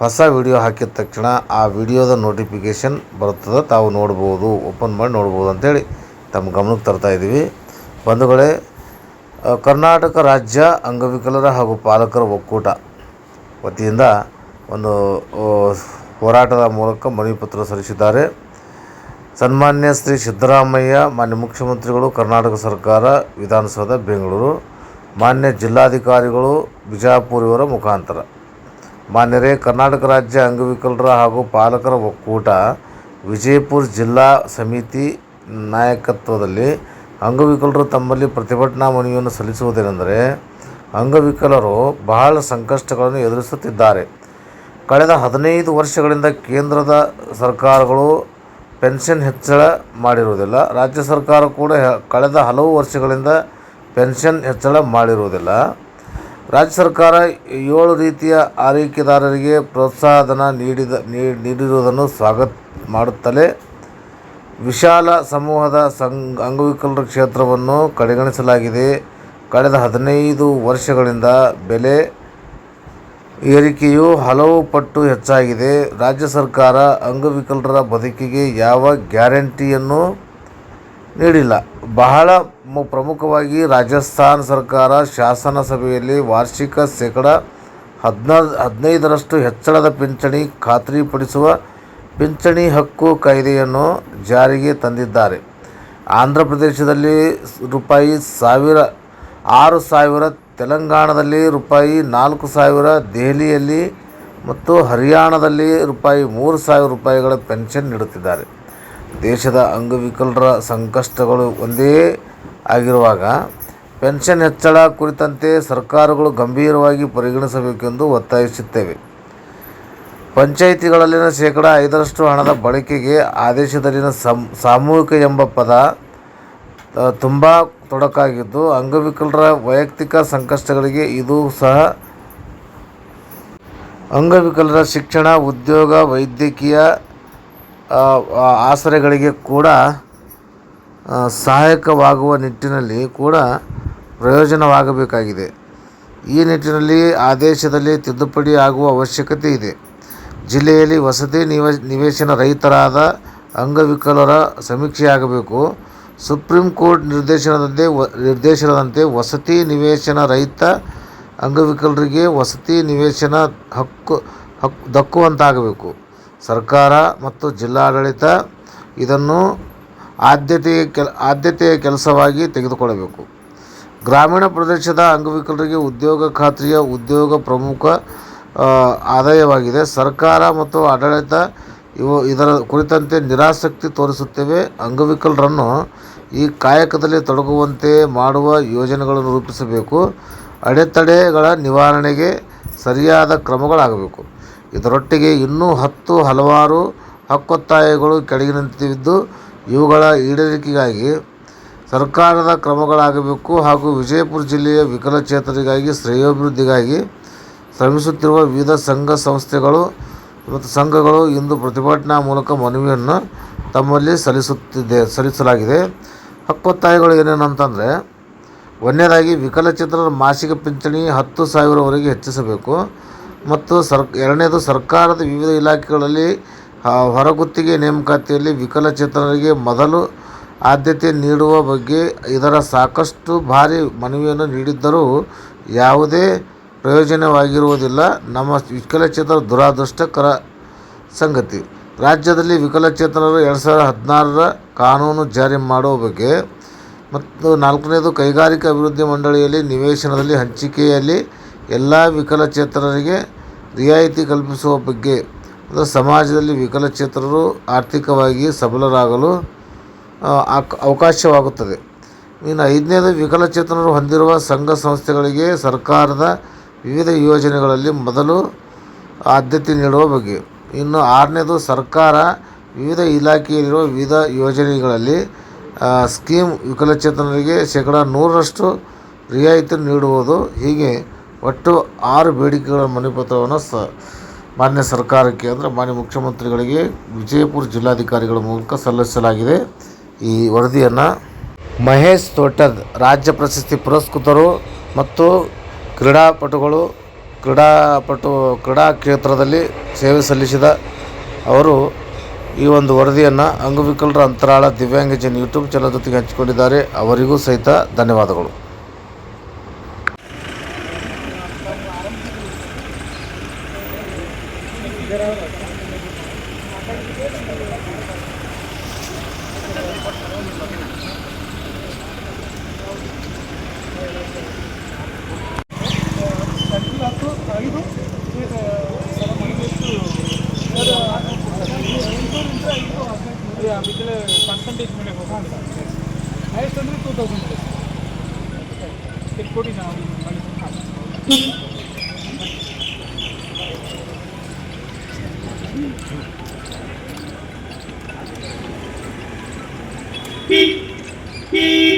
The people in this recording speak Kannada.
ಹೊಸ ವಿಡಿಯೋ ಹಾಕಿದ ತಕ್ಷಣ ಆ ವಿಡಿಯೋದ ನೋಟಿಫಿಕೇಷನ್ ಬರುತ್ತದೆ, ತಾವು ನೋಡ್ಬೋದು ಓಪನ್ ಮಾಡಿ ನೋಡ್ಬೋದು ಅಂತೇಳಿ ತಮ್ಮ ಗಮನಕ್ಕೆ ತರ್ತಾ ಇದ್ದೀವಿ. ಬಂಧುಗಳೇ ಕರ್ನಾಟಕ ರಾಜ್ಯ ಅಂಗವಿಕಲರ ಹಾಗೂ ಪಾಲಕರ ಒಕ್ಕೂಟ ವತಿಯಿಂದ ಒಂದು ಹೋರಾಟದ ಮೂಲಕ ಮನವಿ ಪತ್ರ ಸಲ್ಲಿಸಿದ್ದಾರೆ. ಸನ್ಮಾನ್ಯ ಶ್ರೀ ಸಿದ್ದರಾಮಯ್ಯ, ಮಾನ್ಯ ಮುಖ್ಯಮಂತ್ರಿಗಳು, ಕರ್ನಾಟಕ ಸರ್ಕಾರ, ವಿಧಾನಸೌಧ, ಬೆಂಗಳೂರು, ಮಾನ್ಯ ಜಿಲ್ಲಾಧಿಕಾರಿಗಳು ಬಿಜಾಪುರ ಇವರ ಮುಖಾಂತರ. ಮಾನ್ಯರೇ, ಕರ್ನಾಟಕ ರಾಜ್ಯ ಅಂಗವಿಕಲರ ಹಾಗೂ ಪಾಲಕರ ಒಕ್ಕೂಟ ವಿಜಯಪುರ ಜಿಲ್ಲಾ ಸಮಿತಿ ನಾಯಕತ್ವದಲ್ಲಿ ಅಂಗವಿಕಲರು ತಮ್ಮಲ್ಲಿ ಪ್ರತಿಭಟನಾ ಮನವಿಯನ್ನು ಸಲ್ಲಿಸುವುದೇನೆಂದರೆ ಅಂಗವಿಕಲರು ಬಹಳ ಸಂಕಷ್ಟಗಳನ್ನು ಎದುರಿಸುತ್ತಿದ್ದಾರೆ. ಕಳೆದ ಹದಿನೈದು ವರ್ಷಗಳಿಂದ ಕೇಂದ್ರದ ಸರ್ಕಾರಗಳು ಪೆನ್ಷನ್ ಹೆಚ್ಚಳ ಮಾಡಿರುವುದಿಲ್ಲ. ರಾಜ್ಯ ಸರ್ಕಾರ ಕೂಡ ಕಳೆದ ಹಲವು ವರ್ಷಗಳಿಂದ ಪೆನ್ಷನ್ ಹೆಚ್ಚಳ ಮಾಡಿರುವುದಿಲ್ಲ. ರಾಜ್ಯ ಸರ್ಕಾರ ಏಳು ರೀತಿಯ ಆರೈಕೆದಾರರಿಗೆ ಪ್ರೋತ್ಸಾಹಧನ ನೀಡಿದ ನೀಡಿರುವುದನ್ನು ಸ್ವಾಗತ ಮಾಡುತ್ತಲೇ ವಿಶಾಲ ಸಮೂಹದ ಸಂಘ ಅಂಗವಿಕಲರ ಕ್ಷೇತ್ರವನ್ನು ಕಡೆಗಣಿಸಲಾಗಿದೆ. ಕಳೆದ ಹದಿನೈದು ವರ್ಷಗಳಿಂದ ಬೆಲೆ ಏರಿಕೆಯು ಹಲವು ಪಟ್ಟು ಹೆಚ್ಚಾಗಿದೆ. ರಾಜ್ಯ ಸರ್ಕಾರ ಅಂಗವಿಕಲರ ಬದುಕಿಗೆ ಯಾವ ಗ್ಯಾರಂಟಿಯನ್ನು ನೀಡಿಲ್ಲ. ಬಹಳ ಪ್ರಮುಖವಾಗಿ ರಾಜಸ್ಥಾನ ಸರ್ಕಾರ ಶಾಸನ ಸಭೆಯಲ್ಲಿ ವಾರ್ಷಿಕ ಶೇಕಡ ಹದಿನಾರು ಹದಿನೈದರಷ್ಟು ಹೆಚ್ಚಳದ ಪಿಂಚಣಿ ಖಾತ್ರಿಪಡಿಸುವ ಪಿಂಚಣಿ ಹಕ್ಕು ಕಾಯ್ದೆಯನ್ನು ಜಾರಿಗೆ ತಂದಿದ್ದಾರೆ. ಆಂಧ್ರ ಪ್ರದೇಶದಲ್ಲಿ ರೂಪಾಯಿ ಸಾವಿರ, ಆರು ಸಾವಿರ, ತೆಲಂಗಾಣದಲ್ಲಿ ರೂಪಾಯಿ ನಾಲ್ಕು ಸಾವಿರ, ದೆಹಲಿಯಲ್ಲಿ ಮತ್ತು ಹರಿಯಾಣದಲ್ಲಿ ರೂಪಾಯಿ ಮೂರು ಸಾವಿರ ರೂಪಾಯಿಗಳ ಪೆನ್ಷನ್ ನೀಡುತ್ತಿದ್ದಾರೆ. ದೇಶದ ಅಂಗವಿಕಲರ ಸಂಕಷ್ಟಗಳು ಒಂದೇ ಆಗಿರುವಾಗ ಪೆನ್ಷನ್ ಹೆಚ್ಚಳ ಕುರಿತಂತೆ ಸರ್ಕಾರಗಳು ಗಂಭೀರವಾಗಿ ಪರಿಗಣಿಸಬೇಕೆಂದು ಒತ್ತಾಯಿಸುತ್ತೇವೆ. ಪಂಚಾಯಿತಿಗಳಲ್ಲಿನ ಶೇಕಡ ಐದರಷ್ಟು ಹಣದ ಬಳಕೆಗೆ ಆದೇಶದಲ್ಲಿನ ಸಮ್ ಸಾಮೂಹಿಕ ಎಂಬ ಪದ ತುಂಬ ತೊಡಕಾಗಿದ್ದು ಅಂಗವಿಕಲರ ವೈಯಕ್ತಿಕ ಸಂಕಷ್ಟಗಳಿಗೆ ಇದು ಸಹ ಅಂಗವಿಕಲರ ಶಿಕ್ಷಣ, ಉದ್ಯೋಗ, ವೈದ್ಯಕೀಯ ಆಸರೆಗಳಿಗೆ ಕೂಡ ಸಹಾಯಕವಾಗುವ ನಿಟ್ಟಿನಲ್ಲಿ ಕೂಡ ಪ್ರಯೋಜನವಾಗಬೇಕಾಗಿದೆ. ಈ ನಿಟ್ಟಿನಲ್ಲಿ ಆದೇಶದಲ್ಲಿ ತಿದ್ದುಪಡಿ ಆಗುವ ಅವಶ್ಯಕತೆ ಇದೆ. ಜಿಲ್ಲೆಯಲ್ಲಿ ವಸತಿ ನಿವ, ನಿವೇಶನ ರಹಿತರಾದ ಅಂಗವಿಕಲರ ಸಮೀಕ್ಷೆಯಾಗಬೇಕು. ಸುಪ್ರೀಂ ಕೋರ್ಟ್ ನಿರ್ದೇಶನದಂತೆ ವ, ನಿರ್ದೇಶನದಂತೆ ವಸತಿ ನಿವೇಶನ ರಹಿತ ಅಂಗವಿಕಲರಿಗೆ ವಸತಿ ನಿವೇಶನ ಹಕ್ಕು ಹಕ್ಕು ದಕ್ಕುವಂತಾಗಬೇಕು. ಸರ್ಕಾರ ಮತ್ತು ಜಿಲ್ಲಾಡಳಿತ ಇದನ್ನು ಆದ್ಯತೆಯ ಕೆಲ, ಆದ್ಯತೆಯ ಕೆಲಸವಾಗಿ ತೆಗೆದುಕೊಳ್ಳಬೇಕು. ಗ್ರಾಮೀಣ ಪ್ರದೇಶದ ಅಂಗವಿಕಲರಿಗೆ ಉದ್ಯೋಗ ಖಾತ್ರಿಯ ಉದ್ಯೋಗ ಪ್ರಮುಖ ಆದಾಯವಾಗಿದೆ. ಸರ್ಕಾರ ಮತ್ತು ಆಡಳಿತ ಇವು ಇದರ ಕುರಿತಂತೆ ನಿರಾಸಕ್ತಿ ತೋರಿಸುತ್ತೇವೆ. ಅಂಗವಿಕಲರನ್ನು ಈ ಕಾಯಕದಲ್ಲಿ ತೊಡಗುವಂತೆ ಮಾಡುವ ಯೋಜನೆಗಳನ್ನು ರೂಪಿಸಬೇಕು. ಅಡೆತಡೆಗಳ ನಿವಾರಣೆಗೆ ಸರಿಯಾದ ಕ್ರಮಗಳಾಗಬೇಕು. ಇದರೊಟ್ಟಿಗೆ ಇನ್ನೂ ಹತ್ತು ಹಲವಾರು ಹಕ್ಕೊತ್ತಾಯಗಳು ಕೆಳಗಿನಂತಿದ್ದು ಇವುಗಳ ಈಡೇರಿಕೆಗಾಗಿ ಸರ್ಕಾರದ ಕ್ರಮಗಳಾಗಬೇಕು ಹಾಗೂ ವಿಜಯಪುರ ಜಿಲ್ಲೆಯ ವಿಕಲಚೇತನರಿಗಾಗಿ, ಶ್ರೇಯೋಭಿವೃದ್ಧಿಗಾಗಿ ಶ್ರಮಿಸುತ್ತಿರುವ ವಿವಿಧ ಸಂಘ ಸಂಸ್ಥೆಗಳು ಮತ್ತು ಸಂಘಗಳು ಇಂದು ಪ್ರತಿಭಟನಾ ಮೂಲಕ ಮನವಿಯನ್ನು ತಮ್ಮಲ್ಲಿ ಸಲ್ಲಿಸುತ್ತಿದೆ, ಸಲ್ಲಿಸಲಾಗಿದೆ. ಹಕ್ಕೊತ್ತಾಯಗಳು ಏನೇನಂತಂದರೆ, ಒಂದನೇದಾಗಿ ವಿಕಲಚೇತನರ ಮಾಸಿಕ ಪಿಂಚಣಿ ಹತ್ತು ಸಾವಿರವರೆಗೆ ಹೆಚ್ಚಿಸಬೇಕು ಮತ್ತು ಸರ್ ಎರಡನೇದು ಸರ್ಕಾರದ ವಿವಿಧ ಇಲಾಖೆಗಳಲ್ಲಿ ಹೊರಗುತ್ತಿಗೆ ನೇಮಕಾತಿಯಲ್ಲಿ ವಿಕಲಚೇತನರಿಗೆ ಮೊದಲು ಆದ್ಯತೆ ನೀಡುವ ಬಗ್ಗೆ ಇದರ ಸಾಕಷ್ಟು ಬಾರಿ ಮನವಿಯನ್ನು ನೀಡಿದ್ದರೂ ಯಾವುದೇ ಪ್ರಯೋಜನವಾಗಿರುವುದಿಲ್ಲ. ನಮ್ಮ ವಿಕಲಚೇತನ ದುರಾದೃಷ್ಟಕರ ಸಂಗತಿ. ರಾಜ್ಯದಲ್ಲಿ ವಿಕಲಚೇತನರು ಎರಡು ಸಾವಿರದ ಹದಿನಾರರ ಕಾನೂನು ಜಾರಿ ಮಾಡುವ ಬಗ್ಗೆ ಮತ್ತು ನಾಲ್ಕನೇದು ಕೈಗಾರಿಕಾ ಅಭಿವೃದ್ಧಿ ಮಂಡಳಿಯಲ್ಲಿ ನಿವೇಶನದಲ್ಲಿ ಹಂಚಿಕೆಯಲ್ಲಿ ಎಲ್ಲ ವಿಕಲಚೇತನರಿಗೆ ರಿಯಾಯಿತಿ ಕಲ್ಪಿಸುವ ಬಗ್ಗೆ ಸಮಾಜದಲ್ಲಿ ವಿಕಲಚೇತನರು ಆರ್ಥಿಕವಾಗಿ ಸಬಲರಾಗಲು ಅವಕಾಶವಾಗುತ್ತದೆ. ಇನ್ನು ಐದನೇದು, ವಿಕಲಚೇತನರು ಹೊಂದಿರುವ ಸಂಘ ಸಂಸ್ಥೆಗಳಿಗೆ ಸರ್ಕಾರದ ವಿವಿಧ ಯೋಜನೆಗಳಲ್ಲಿ ಮೊದಲು ಆದ್ಯತೆ ನೀಡುವ ಬಗ್ಗೆ. ಇನ್ನು ಆರನೇದು, ಸರ್ಕಾರ ವಿವಿಧ ಇಲಾಖೆಯಲ್ಲಿರುವ ವಿವಿಧ ಯೋಜನೆಗಳಲ್ಲಿ ಸ್ಕೀಮ್ ವಿಕಲಚೇತನರಿಗೆ ಶೇಕಡ ನೂರರಷ್ಟು ರಿಯಾಯಿತಿ ನೀಡುವುದು. ಹೀಗೆ ಒಟ್ಟು ಆರು ಬೇಡಿಕೆಗಳ ಮನೆಪತ್ರವನ್ನು ಸ ಮಾನ್ಯ ಸರ್ಕಾರಕ್ಕೆ ಅಂದರೆ ಮಾನ್ಯ ಮುಖ್ಯಮಂತ್ರಿಗಳಿಗೆ ವಿಜಯಪುರ ಜಿಲ್ಲಾಧಿಕಾರಿಗಳ ಮೂಲಕ ಸಲ್ಲಿಸಲಾಗಿದೆ ಈ ವರದಿಯನ್ನು. ಮಹೇಶ್ ತೋಟದ್ ರಾಜ್ಯ ಪ್ರಶಸ್ತಿ ಪುರಸ್ಕೃತರು ಮತ್ತು ಕ್ರೀಡಾಪಟುಗಳು ಕ್ರೀಡಾಪಟು ಕ್ರೀಡಾ ಕ್ಷೇತ್ರದಲ್ಲಿ ಸೇವೆ ಸಲ್ಲಿಸಿದ ಅವರು ಈ ಒಂದು ವರದಿಯನ್ನು ಅಂಗವಿಕಲರ ಅಂತರಾಳ ದಿವ್ಯಾಂಗಜನ್ ಯೂಟ್ಯೂಬ್ ಚಾನಲ್ ಜೊತೆಗೆ ಹಂಚಿಕೊಂಡಿದ್ದಾರೆ. ಅವರಿಗೂ ಸಹಿತ ಧನ್ಯವಾದಗಳು. ಪರ್ಸೆಂಟೇಜ್ ಮೇಲೆ ಹೋಗೋಣ ಹೈಯೆಸ್ಟ್ ಅಂದರೆ ಟೂ ತೌಸಂಡ್ ಕೊಡಿ ನಾವು Beep. Beep.